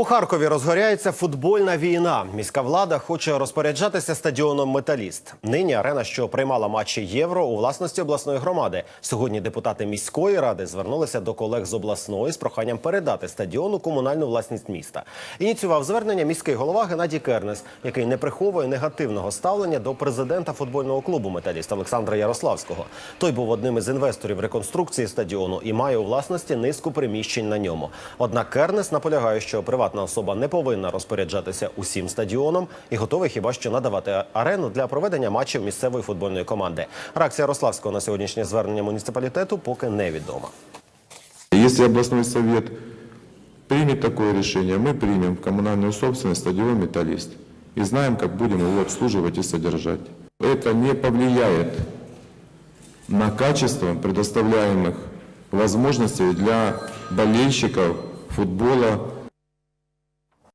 У Харкові розгоряється футбольна війна. Міська влада хоче розпоряджатися стадіоном Металіст. Нині арена, що приймала матчі євро у власності обласної громади. Сьогодні депутати міської ради звернулися до колег з обласної з проханням передати стадіону комунальну власність міста. Ініціював звернення міський голова Геннадій Кернес, який не приховує негативного ставлення до президента футбольного клубу Металіст Олександра Ярославського. Той був одним із інвесторів реконструкції стадіону і має у власності низку приміщень на ньому. Однак Кернес наполягає, що приватна особа не повинна розпоряджатися усім стадіоном і готовий хіба що надавати арену для проведення матчів місцевої футбольної команди. Реакція Ярославського на сьогоднішнє звернення муніципалітету поки невідома. Если областной совет примет такое решение, мы примем в коммунальную собственность стадион «Металлист» и знаем, как будем его обслуживать и содержать. Это не повлияет на качество предоставляемых возможностей для болельщиков футбола